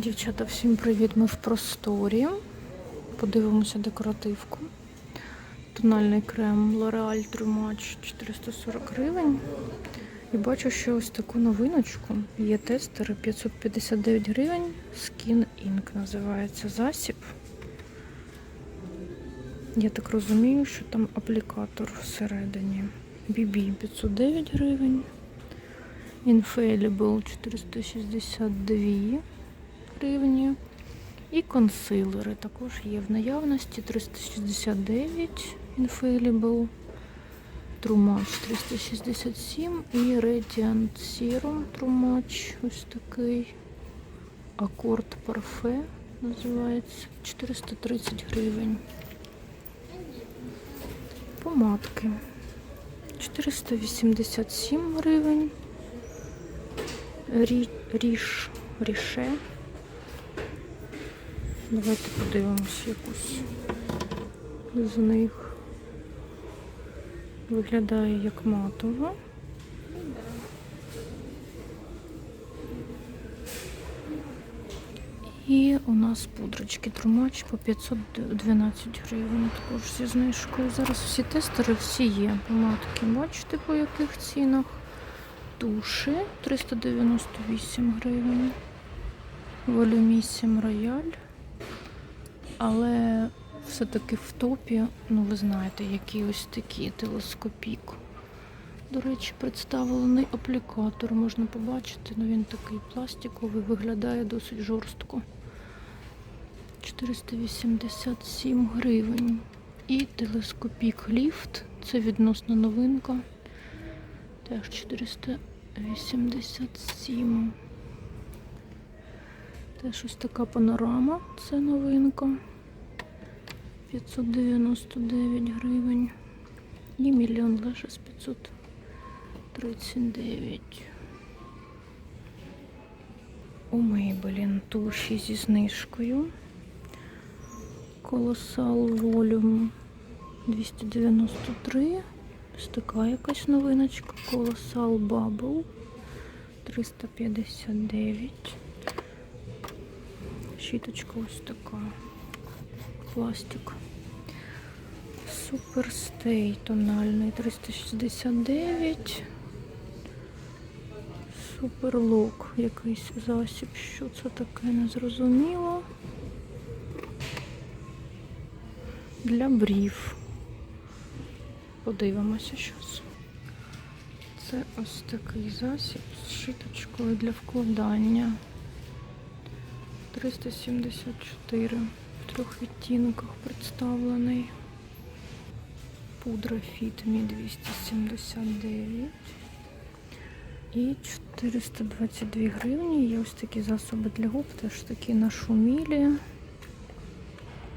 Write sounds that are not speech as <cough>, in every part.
Дівчата, всім привіт! Ми в просторі. Подивимося декоративку. Тональний крем L'Oreal True Match 440 гривень. І бачу, що ось таку новиночку. Є тестери 559 гривень. Skin Ink називається засіб. Я так розумію, що там аплікатор всередині. BB 509 гривень. Infallible 462 гривні. І консилери також є в наявності 369 Infallible, True Match 367 і Radiant Serum True ось такий. Акорд Парфе називається 430 гривень. Помадки 487 гривень. Рі, ріш, ріше. Давайте подивимось якусь з них. Виглядає як матова. І у нас пудрочки трумач по 512 гривень. Також зі знижкою. Зараз всі тестери всі є. Помадки. Бачите, по яких цінах? Туші 398 гривень. Волюмісім рояль. Але все-таки в топі, ну ви знаєте, які ось такі телескопік. До речі, представлений аплікатор можна побачити, ну він такий пластиковий, виглядає досить жорстко. 487 гривень. І телескопік ліфт. Це відносна новинка. Теж 487. Теж ось така панорама, це новинка. 599 гривень. І мільйон лише з 539. У Maybelline туші зі знижкою. Колосал волюм 293. Ось така якась новиночка. Колосал Bubble 359. Щіточка ось така. Пластик. Суперстей тональний 369. Суперлок якийсь засіб. Що це таке, не зрозуміло. Для брів. Подивимося щось. Це ось такий засіб з щіточкою для вкладання. 374 в трьох відтінках представлений. Пудра Fit Me 279 і 422 гривні. Є ось такі засоби для губ, теж такі нашумілі.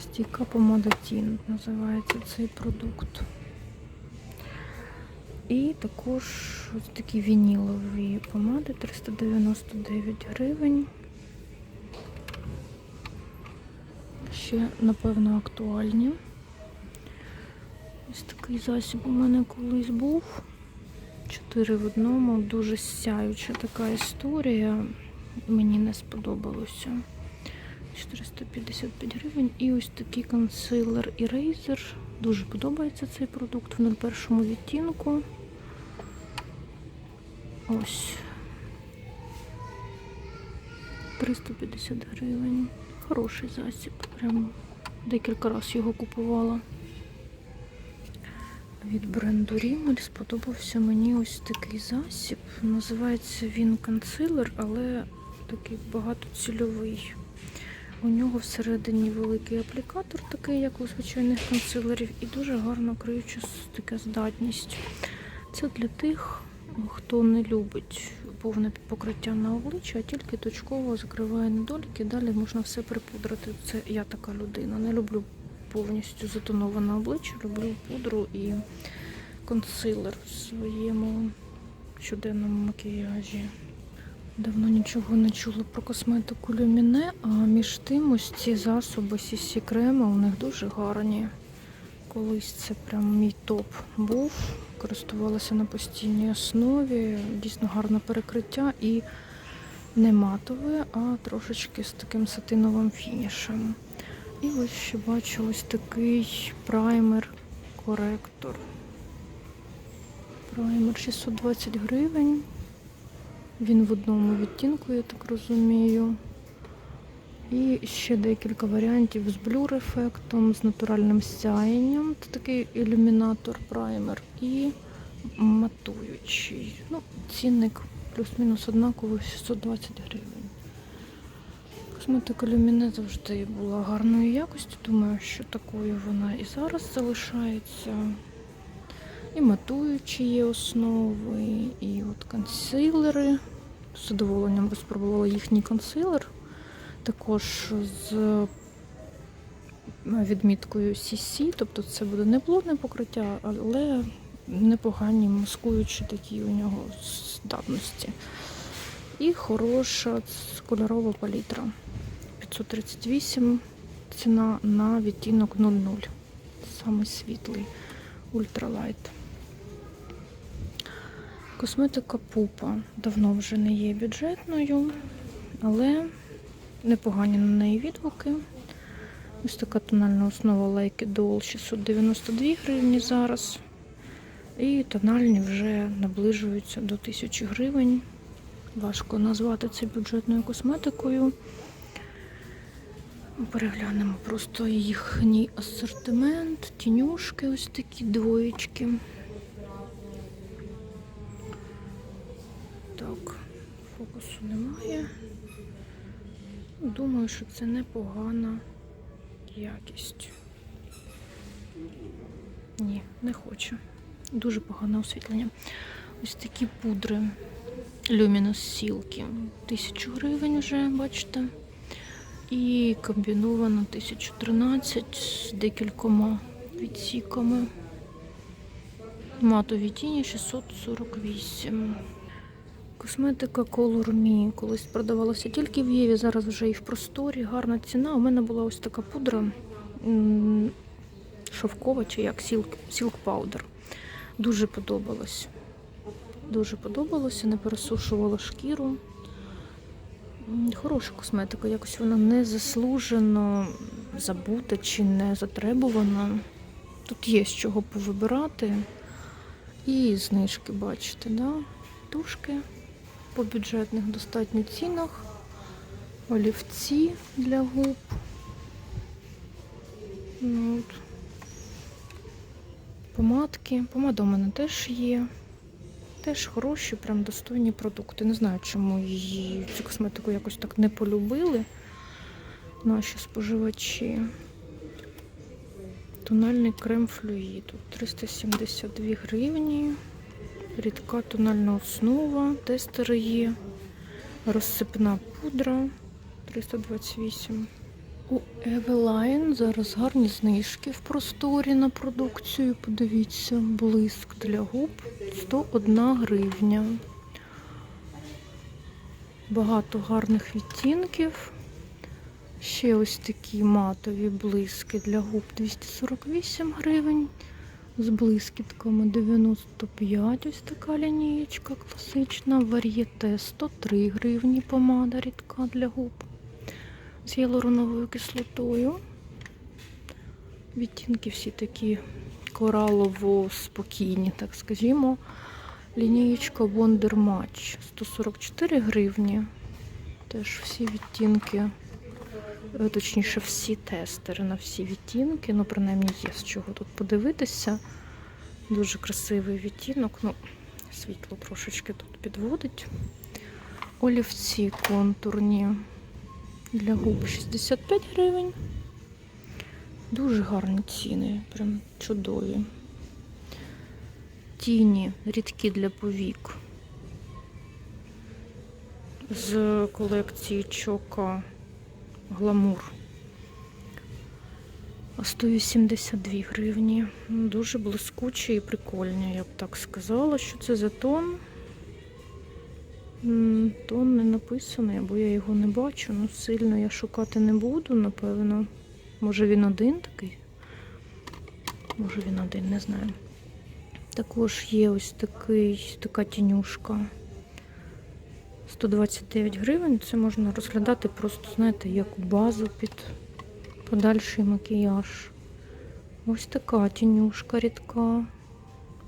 Стійка помада Тін називається цей продукт. І також ось такі вінілові помади 399 гривень. Ще, напевно, актуальні. Ось такий засіб у мене колись був. Чотири в одному, дуже сяюча така історія. Мені не сподобалося. 455 гривень. І ось такий консилер Eraser. Дуже подобається цей продукт в 01 відтінку. Ось. 350 гривень. Хороший засіб. Прям декілька разів його купувала. Від бренду Rimmel сподобався мені ось такий засіб. Називається він консилер, але такий багатоцільовий. У нього всередині великий аплікатор, такий, як у звичайних консилерів, і дуже гарно криюча така здатність. Це для тих, хто не любить повне покриття на обличчя, а тільки точково закриває недоліки. Далі можна все припудрити. Це я така людина. Не люблю повністю затоноване обличчя, люблю пудру і консилер в своєму щоденному макіяжі. Давно нічого не чула про косметику Люміне, а між тим ось ці засоби CC крема у них дуже гарні. Колись це прям мій топ був. Користувалася на постійній основі, дійсно гарне перекриття і Не матове, а трошечки з таким сатиновим фінішем. І ось ще бачу ось такий праймер-коректор. Праймер 620 гривень. Він в одному відтінку, я так розумію. І ще декілька варіантів з блюр-ефектом, з натуральним сяєнням. Це такий ілюмінатор праймер і матуючий. Ну, цінник плюс-мінус однаковий 620 гривень. Косметика Люміне завжди була гарної якості. Думаю, що такою вона і зараз залишається. І матуючі є основи, і от консилери. З задоволенням спробувала їхній консилер. Також з відміткою CC, тобто це буде не плотне покриття, але непогані маскуючі такі у нього здатності. І хороша кольорова палітра. 538 ціна на відтінок 00. Самий світлий ультралайт. Косметика пупа давно вже не є бюджетною, але непогані на неї відгуки. Ось така тональна основа It Doll 692 гривні зараз. І тональні вже наближуються до 1000 гривень. Важко назвати це бюджетною косметикою. Переглянемо просто їхній асортимент, тінюшки, ось такі двоєчки. Так, фокусу немає. Думаю, що це непогана якість. Ні, не хочу. Дуже погане освітлення. Ось такі пудри Luminous Silky. Тисячу гривень вже, бачите. І комбіновано 1013 з декількома відсіками. Матові тіні 648. Косметика Color Me колись продавалася тільки в Єві, зараз вже і в просторі. Гарна ціна. У мене була ось така пудра шовкова чи як Silk, Powder. Дуже подобалось. Дуже подобалося, не пересушувала шкіру. Хороша косметика, якось вона не заслужено забута чи не затребувана. Тут є з чого повибирати. І знижки, бачите, да? тушки по бюджетних достатньо цінах, олівці для губ. Ну, от. Помадки. Помада у мене теж є. Теж хороші, прям достойні продукти. Не знаю, чому її цю косметику якось так не полюбили наші споживачі. Тональний крем флюїду 372 гривні. Рідка тональна основа, тестери є. Розсипна пудра 328. У Eveline зараз гарні знижки в просторі на продукцію. Подивіться, блиск для губ 101 гривня. Багато гарних відтінків. Ще ось такі матові блиски для губ 248 гривень. З блискітками 95, ось така лінієчка класична. Вар'єте 103 гривні помада рідка для губ з гіалуроновою кислотою. Відтінки всі такі коралово спокійні, так скажімо. Лінієчка Wonder Match 144 гривні. Теж всі відтінки, точніше, всі тестери на всі відтінки. Ну, принаймні, є з чого тут подивитися. Дуже красивий відтінок. Ну, світло трошечки тут підводить. Олівці контурні для губ 65 гривень. Дуже гарні ціни, прям чудові. Тіні рідкі для повік. З колекції Чока Гламур. 182 гривні. Дуже блискучі і прикольні, я б так сказала, що це за тон. Тон не написаний, або я його не бачу. Ну, сильно я шукати не буду, напевно. Може він один такий? Може він один, не знаю. Також є ось такий, така тінюшка 129 гривень. Це можна розглядати просто, знаєте, як базу під подальший макіяж. Ось така тінюшка рідка,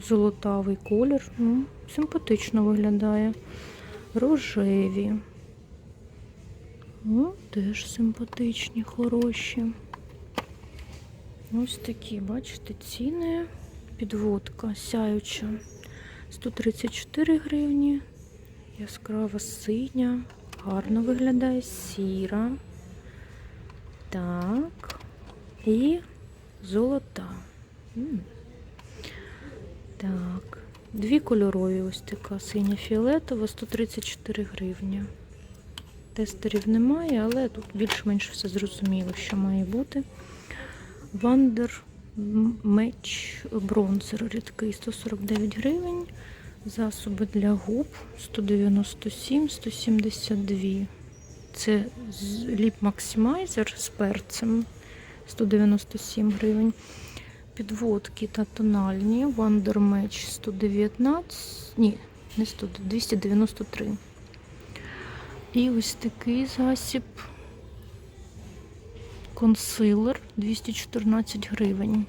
золотавий колір. Ну, симпатично виглядає. Рожеві. Ну, теж симпатичні, хороші. Ось такі, бачите, ціни. Підводка сяюча. 134 гривні. Яскрава синя. Гарно виглядає сіра. Так. І золота. Так. Дві кольорові ось така синя фіолетова, 134 гривні. Тестерів немає, але тут більш-менш все зрозуміло, що має бути. Вандер меч бронзер рідкий 149 гривень. Засоби для губ 197, 172. Це ліп максимайзер з перцем 197 гривень. Підводки та тональні. Wonder Match 119. Ні, не 100, 293. І ось такий засіб. Консилер 214 гривень.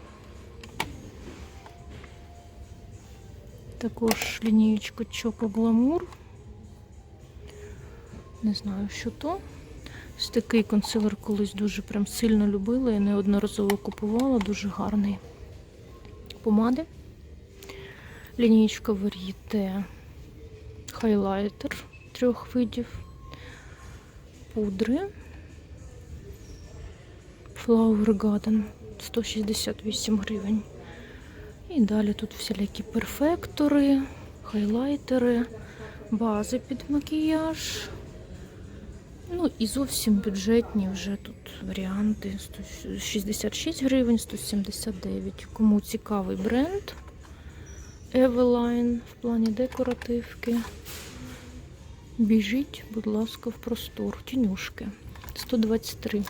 Також лінієчка Choco Glamour. Не знаю, що то. Ось такий консилер колись дуже прям сильно любила і неодноразово купувала, дуже гарний. Помади. Лінієчка Varieté хайлайтер трьох видів. Пудри. Flower Garden 168 гривень. І далі тут всілякі перфектори, хайлайтери, бази під макіяж. Ну і зовсім бюджетні вже тут варіанти. 166 гривень, 179. Кому цікавий бренд Eveline в плані декоративки. Біжіть, будь ласка, в простор. Тінюшки. 123.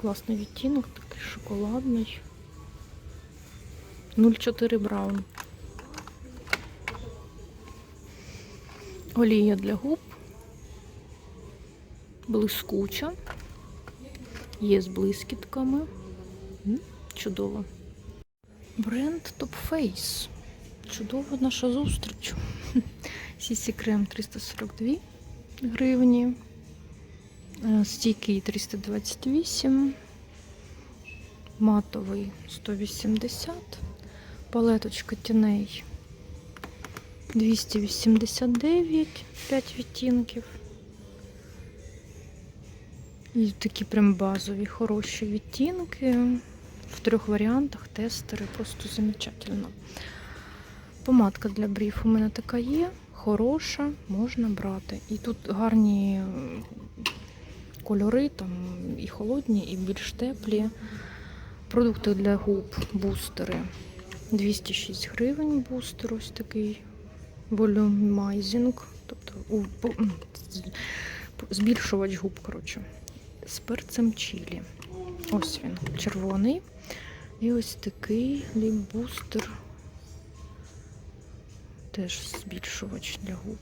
Класний відтінок, такий шоколадний. 0,4 браун. Олія для губ. Блискуча. Є з блискітками. Чудово. Бренд Top Face. Чудова наша зустріч. <laughs> Сісі крем 342 гривні. Е, Стійкий 328. Матовий 180. Палеточка тіней 289, 5 відтінків. І такі прям базові, хороші відтінки. В трьох варіантах тестери просто замечательно. Помадка для брів у мене така є, хороша, можна брати. І тут гарні кольори, там і холодні, і більш теплі. Продукти для губ, бустери. 206 гривень бустер, ось такий волюмайзінг, тобто у- по- збільшувач губ, коротше, з перцем чилі. Ось він, червоний. І ось такий ліп-бустер. Теж збільшувач для губ.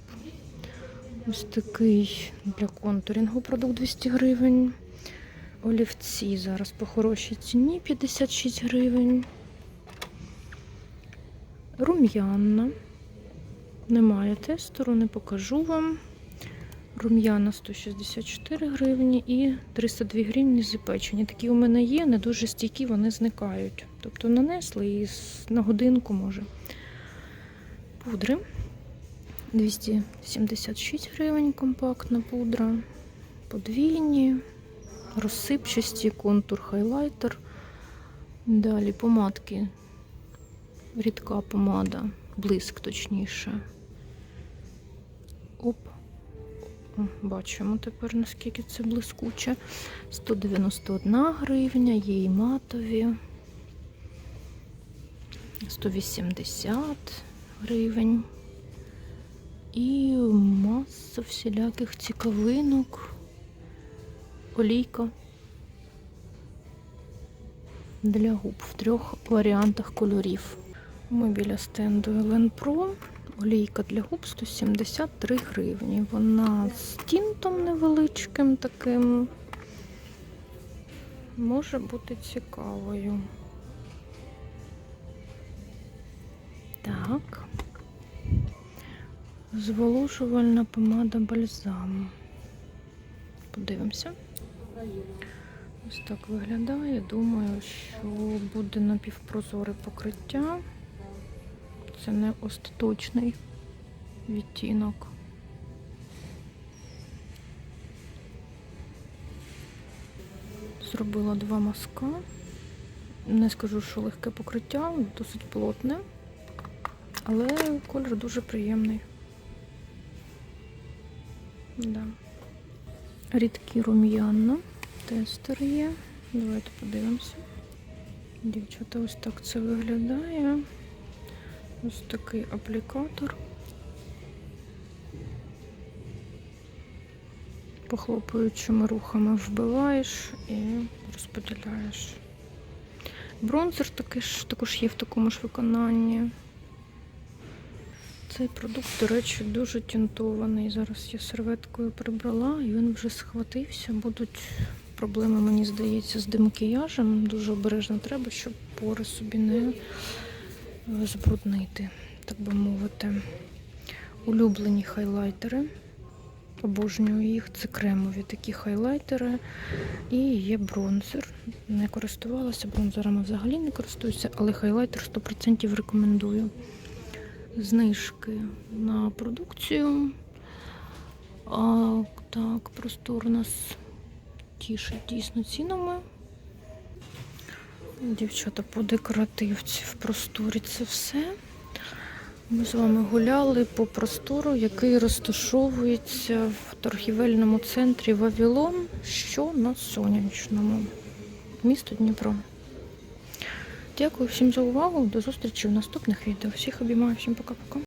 Ось такий для контурінгу продукт 200 гривень. Олівці зараз по хорошій ціні 56 гривень. Рум'яна. Немає тестеру, не покажу вам. Рум'яна 164 гривні і 302 гривні запечені. Такі у мене є, не дуже стійкі, вони зникають. Тобто нанесли і на годинку може. Пудри 276 гривень компактна пудра. Подвійні, розсипчасті, контур, хайлайтер. Далі помадки. Рідка помада, блиск точніше. Оп. Бачимо тепер, наскільки це блискуче. 191 гривня, є і матові. 180 гривень. І маса всіляких цікавинок. Олійка для губ в трьох варіантах кольорів. Ми біля стенду Елен Про. Олійка для губ 173 гривні. Вона з тінтом невеличким таким. Може бути цікавою. Так. Зволожувальна помада бальзам. Подивимося. Ось так виглядає. Думаю, що буде напівпрозоре покриття. Це не остаточний відтінок. Зробила два мазка. Не скажу, що легке покриття, досить плотне, але колір дуже приємний. Да. Рідкі рум'яна. Тестер є. Давайте подивимося. Дівчата, ось так це виглядає. Ось такий аплікатор. Похлопуючими рухами вбиваєш і розподіляєш. Бронзер такий ж, також є в такому ж виконанні. Цей продукт, до речі, дуже тінтований. Зараз я серветкою прибрала і він вже схватився. Будуть проблеми, мені здається, з демакіяжем. Дуже обережно треба, щоб пори собі не збруднити, так би мовити. Улюблені хайлайтери. Обожнюю їх. Це кремові такі хайлайтери. І є бронзер. Не користувалася бронзерами взагалі не користуюся, але хайлайтер 100% рекомендую. Знижки на продукцію. А, так, простор нас тішить дійсно цінами. Дівчата по декоративці в просторі це все. Ми з вами гуляли по простору, який розташовується в торгівельному центрі Вавілон, що на сонячному. Місто Дніпро. Дякую всім за увагу. До зустрічі в наступних відео. Всіх обіймаю, всім пока-пока.